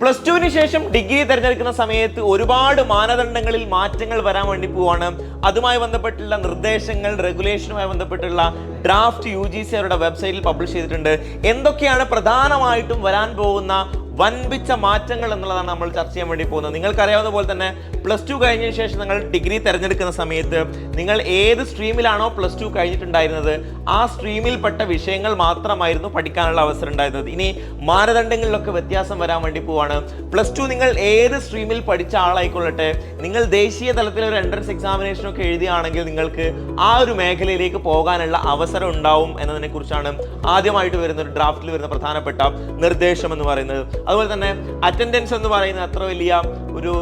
Plus ടുവിന് ശേഷം degree തിരഞ്ഞെടുക്കുന്ന സമയത്ത് ഒരുപാട് മാനദണ്ഡങ്ങളിൽ മാറ്റങ്ങൾ വരാൻ വേണ്ടി പോവാണ്. അതുമായി ബന്ധപ്പെട്ടുള്ള നിർദ്ദേശങ്ങൾ റെഗുലേഷനുമായി ബന്ധപ്പെട്ടുള്ള ഡ്രാഫ്റ്റ് യു ജി സി അവരുടെ വെബ്സൈറ്റിൽ പബ്ലിഷ് ചെയ്തിട്ടുണ്ട്. എന്തൊക്കെയാണ് പ്രധാനമായിട്ടും വരാൻ പോകുന്ന വൻപിച്ച മാറ്റങ്ങൾ എന്നുള്ളതാണ് നമ്മൾ ചർച്ച ചെയ്യാൻ വേണ്ടി പോകുന്നത്. നിങ്ങൾക്കറിയാവുന്ന പോലെ തന്നെ പ്ലസ് ടു കഴിഞ്ഞതിന് ശേഷം നിങ്ങൾ ഡിഗ്രി തിരഞ്ഞെടുക്കുന്ന സമയത്ത് നിങ്ങൾ ഏത് സ്ട്രീമിലാണോ പ്ലസ് ടു കഴിഞ്ഞിട്ടുണ്ടായിരുന്നത് ആ സ്ട്രീമിൽപ്പെട്ട വിഷയങ്ങൾ മാത്രമായിരുന്നു പഠിക്കാനുള്ള അവസരം ഉണ്ടായിരുന്നത്. ഇനി മാനദണ്ഡങ്ങളിലൊക്കെ വ്യത്യാസം വരാൻ വേണ്ടി പോവാണ്. പ്ലസ് ടു നിങ്ങൾ ഏത് സ്ട്രീമിൽ പഠിച്ച ആളായിക്കൊള്ളട്ടെ നിങ്ങൾ ദേശീയ തലത്തിൽ ഒരു എൻട്രൻസ് എക്സാമിനേഷനൊക്കെ എഴുതിയാണെങ്കിൽ നിങ്ങൾക്ക് ആ ഒരു മേഖലയിലേക്ക് പോകാനുള്ള അവസരം ഉണ്ടാവും എന്നതിനെ കുറിച്ചാണ് ആദ്യമായിട്ട് വരുന്ന ഒരു ഡ്രാഫ്റ്റിൽ വരുന്ന പ്രധാനപ്പെട്ട നിർദ്ദേശം എന്ന് പറയുന്നത്. അതുപോലെ തന്നെ അറ്റൻഡൻസ് എന്ന് പറയുന്നത് അത്ര വലിയ ഒരു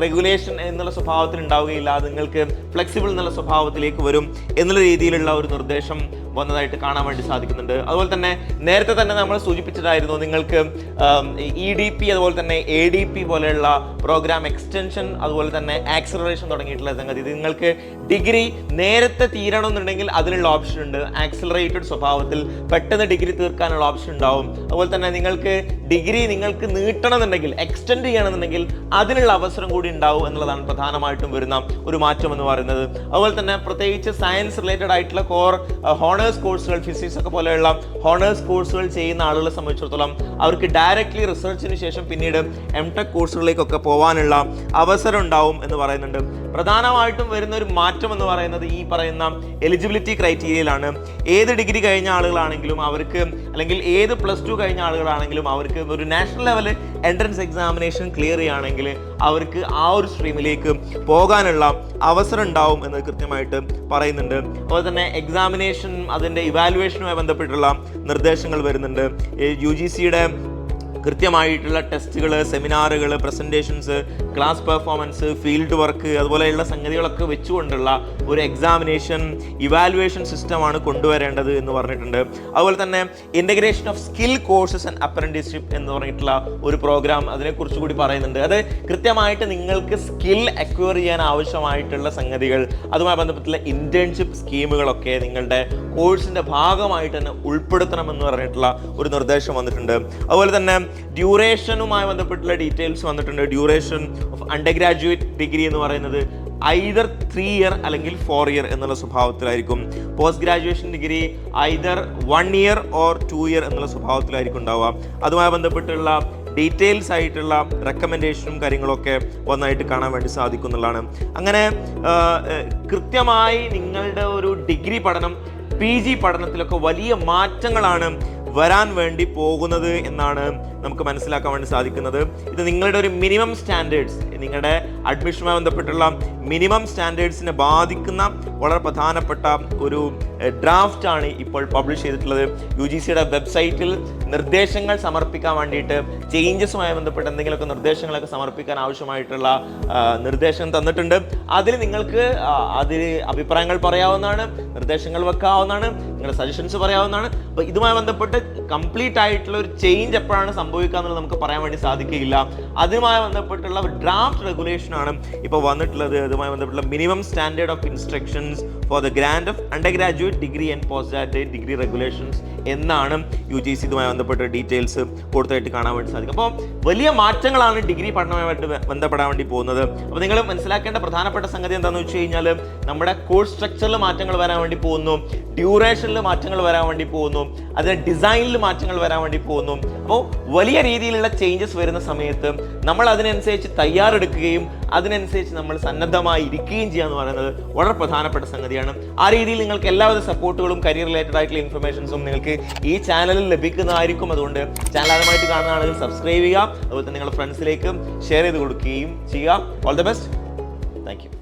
റെഗുലേഷൻ എന്നുള്ള സ്വഭാവത്തിൽ ഉണ്ടാവുകയില്ല. നിങ്ങൾക്ക് ഫ്ലെക്സിബിൾ എന്നുള്ള സ്വഭാവത്തിലേക്ക് വരും എന്നുള്ള രീതിയിലുള്ള ഒരു നിർദ്ദേശം വന്നതായിട്ട് കാണാൻ വേണ്ടി സാധിക്കുന്നുണ്ട്. അതുപോലെ തന്നെ നേരത്തെ തന്നെ നമ്മൾ സൂചിപ്പിച്ചതായിരുന്നു നിങ്ങൾക്ക് ഇ ഡി പി അതുപോലെ തന്നെ എ ഡി പി പോലെയുള്ള പ്രോഗ്രാം എക്സ്റ്റൻഷൻ അതുപോലെ തന്നെ ആക്സിലറേഷൻ തുടങ്ങിയിട്ടുള്ള സംഗതി. നിങ്ങൾക്ക് ഡിഗ്രി നേരത്തെ തീരണമെന്നുണ്ടെങ്കിൽ അതിനുള്ള ഓപ്ഷൻ ഉണ്ട്. ആക്സിലറേറ്റഡ് സ്വഭാവത്തിൽ പെട്ടെന്ന് ഡിഗ്രി തീർക്കാനുള്ള ഓപ്ഷൻ ഉണ്ടാവും. അതുപോലെ തന്നെ നിങ്ങൾക്ക് ഡിഗ്രി നിങ്ങൾക്ക് നീട്ടണമെന്നുണ്ടെങ്കിൽ എക്സ്റ്റെൻഡ് ചെയ്യണമെന്നുണ്ടെങ്കിൽ അതിനുള്ള അവസരം കൂടി ഉണ്ടാവും എന്നുള്ളതാണ് പ്രധാനമായിട്ടും വരുന്ന ഒരു മാറ്റം എന്ന് പറയുന്നത്. അതുപോലെ തന്നെ പ്രത്യേകിച്ച് സയൻസ് റിലേറ്റഡ് ആയിട്ടുള്ള കോർ ഹോണേഴ്സ് കോഴ്സുകൾ ഫിസിക്സ് ഒക്കെ പോലെയുള്ള ഹോണേഴ്സ് കോഴ്സുകൾ ചെയ്യുന്ന ആളുകളെ സംബന്ധിച്ചിടത്തോളം അവർക്ക് ഡയറക്റ്റ്ലി റിസർച്ചിന് ശേഷം പിന്നീട് എം ടെക് കോഴ്സുകളിലേക്കൊക്കെ പോകാനുള്ള അവസരം ഉണ്ടാവും എന്ന് പറയുന്നുണ്ട്. പ്രധാനമായിട്ടും വരുന്ന ഒരു മാറ്റം എന്ന് പറയുന്നത് ഈ പറയുന്ന എലിജിബിലിറ്റി ക്രൈറ്റീരിയയിലാണ് ഏത് ഡിഗ്രി കഴിഞ്ഞ ആളുകളാണെങ്കിലും അവർക്ക് അല്ലെങ്കിൽ ഏത് പ്ലസ് ടു കഴിഞ്ഞ ആളുകളാണെങ്കിലും അവർക്ക് ഒരു national level entrance examination clear ചെയ്യുകയാണെങ്കിൽ അവർക്ക് ആ ഒരു സ്ട്രീമിലേക്ക് പോകാനുള്ള അവസരം ഉണ്ടാവും എന്ന് കൃത്യമായിട്ട് പറയുന്നുണ്ട്. അതുപോലെ തന്നെ എക്സാമിനേഷൻ അതിന്റെ ഇവാലുവേഷനുമായി ബന്ധപ്പെട്ടുള്ള നിർദ്ദേശങ്ങൾ വരുന്നുണ്ട്. യു ജി സിയുടെ കൃത്യമായിട്ടുള്ള ടെസ്റ്റുകൾ സെമിനാറുകൾ presentations class performance field work അതുപോലെയുള്ള സംഗതികളൊക്കെ വെച്ചുകൊണ്ടുള്ള ഒരു എക്സാമിനേഷൻ ഇവാലുവേഷൻ സിസ്റ്റമാണ് കൊണ്ടുവരേണ്ടത് എന്ന് പറഞ്ഞിട്ടുണ്ട്. അതുപോലെ തന്നെ integration of skill courses and apprenticeship എന്ന് പറഞ്ഞിട്ടുള്ള ഒരു പ്രോഗ്രാം അതിനെക്കുറിച്ച് കൂടി പറയുന്നുണ്ട്. അത് കൃത്യമായിട്ട് നിങ്ങൾക്ക് സ്കിൽ അക്വയർ ചെയ്യാൻ ആവശ്യമായിട്ടുള്ള സംഗതികൾ അതുമായി ബന്ധപ്പെട്ടുള്ള ഇന്റേൺഷിപ്പ് സ്കീമുകളൊക്കെ നിങ്ങളുടെ കോഴ്സിന്റെ ഭാഗമായിട്ട് തന്നെ ഉൾപ്പെടുത്തണമെന്ന് പറഞ്ഞിട്ടുള്ള ഒരു നിർദ്ദേശം വന്നിട്ടുണ്ട്. അതുപോലെ തന്നെ ഡ്യൂറേഷനുമായി ബന്ധപ്പെട്ടുള്ള ഡീറ്റെയിൽസ് വന്നിട്ടുണ്ട്. Duration of under graduate degree എന്ന് പറയുന്നത് ഐദർ ത്രീ ഇയർ അല്ലെങ്കിൽ ഫോർ ഇയർ എന്നുള്ള സ്വഭാവത്തിലായിരിക്കും. Post graduation degree either one year or two year എന്നുള്ള സ്വഭാവത്തിലായിരിക്കും ഉണ്ടാവുക. അതുമായി ബന്ധപ്പെട്ടുള്ള ഡീറ്റെയിൽസ് ആയിട്ടുള്ള റെക്കമെൻഡേഷനും കാര്യങ്ങളൊക്കെ ഒന്നായിട്ട് കാണാൻ വേണ്ടി സാധിക്കുന്നുള്ളതാണ് അങ്ങനെ കൃത്യമായി നിങ്ങളുടെ ഒരു ഡിഗ്രി പഠനം പി ജി പഠനത്തിലൊക്കെ വലിയ മാറ്റങ്ങളാണ് വരാൻ വേണ്ടി പോകുന്നത് എന്നാണ് നമുക്ക് മനസ്സിലാക്കാൻ വേണ്ടി സാധിക്കുന്നത്. ഇത് നിങ്ങളുടെ ഒരു മിനിമം സ്റ്റാൻഡേർഡ്സ് നിങ്ങളുടെ അഡ്മിഷനുമായി ബന്ധപ്പെട്ടുള്ള മിനിമം സ്റ്റാൻഡേർഡ്സിനെ ബാധിക്കുന്ന വളരെ പ്രധാനപ്പെട്ട ഒരു ഡ്രാഫ്റ്റ് ആണ് ഇപ്പോൾ പബ്ലിഷ് ചെയ്തിട്ടുള്ളത്. യു ജി സിയുടെ വെബ്സൈറ്റിൽ നിർദ്ദേശങ്ങൾ സമർപ്പിക്കാൻ വേണ്ടിയിട്ട് ചേഞ്ചസുമായി ബന്ധപ്പെട്ട് എന്തെങ്കിലുമൊക്കെ നിർദ്ദേശങ്ങളൊക്കെ സമർപ്പിക്കാൻ ആവശ്യമായിട്ടുള്ള നിർദ്ദേശം തന്നിട്ടുണ്ട്. അതിൽ നിങ്ങൾക്ക് അതിൽ അഭിപ്രായങ്ങൾ പറയാവുന്നതാണ് നിർദ്ദേശങ്ങൾ വെക്കാവുന്നതാണ് നിങ്ങളുടെ സജഷൻസ് പറയാവുന്നതാണ്. അപ്പോൾ ഇതുമായി ബന്ധപ്പെട്ട് കംപ്ലീറ്റ് ആയിട്ടുള്ള ഒരു ചേഞ്ച് എപ്പോഴാണ് സംഭവിക്കുക എന്നുള്ളത് നമുക്ക് പറയാൻ വേണ്ടി സാധിക്കുകയില്ല. അതുമായി ബന്ധപ്പെട്ടുള്ള ഒരു ഡ്രാഫ്റ്റ് റെഗുലേഷൻ ആണ് ഇപ്പോൾ വന്നിട്ടുള്ളത്. അതുമായി ബന്ധപ്പെട്ടുള്ള minimum standard of instructions for the grand of under graduate degree and post graduate degree regulations എന്നാണ് യു ജി സി ഇതുമായി ബന്ധപ്പെട്ട ഡീറ്റെയിൽസ് കൊടുത്തായിട്ട് കാണാൻ വേണ്ടി സാധിക്കും. അപ്പോൾ വലിയ മാറ്റങ്ങളാണ് ഡിഗ്രി പഠനവുമായിട്ട് ബന്ധപ്പെടാൻ വേണ്ടി പോകുന്നത്. അപ്പോൾ നിങ്ങൾ മനസ്സിലാക്കേണ്ട പ്രധാനപ്പെട്ട സംഗതി എന്താണെന്ന് വെച്ച് കഴിഞ്ഞാൽ നമ്മുടെ കോഴ്സ് സ്ട്രക്ചറിൽ മാറ്റങ്ങൾ വരാൻ വേണ്ടി പോകുന്നു. ഡ്യൂറേഷനിൽ മാറ്റങ്ങൾ വരാൻ വേണ്ടി പോകുന്നു. അതിന് ഡിസൈനിൽ മാറ്റങ്ങൾ വരാൻ വേണ്ടി പോകുന്നു. അപ്പോൾ വലിയ രീതിയിലുള്ള ചേഞ്ചസ് വരുന്ന സമയത്ത് നമ്മൾ അതിനനുസരിച്ച് തയ്യാറെടുക്കുകയും അതിനനുസരിച്ച് നമ്മൾ സന്നദ്ധമായി ഇരിക്കുകയും ചെയ്യുക എന്ന് പറയുന്നത് വളരെ പ്രധാനപ്പെട്ട സംഗതിയാണ്. ആ രീതിയിൽ നിങ്ങൾക്ക് എല്ലാവിധ സപ്പോർട്ടുകളും കരിയർ റിലേറ്റഡ് ആയിട്ടുള്ള ഇൻഫർമേഷൻസും നിങ്ങൾക്ക് ഈ ചാനലിൽ ലഭിക്കുന്നതായിരിക്കും. അതുകൊണ്ട് ചാനൽ ആദ്യമായിട്ട് കാണുന്നതാണെങ്കിൽ സബ്സ്ക്രൈബ് ചെയ്യുക. അതുപോലെ തന്നെ നിങ്ങളുടെ ഫ്രണ്ട്സിലേക്കും ഷെയർ ചെയ്ത് കൊടുക്കുകയും ചെയ്യുക. All the best thank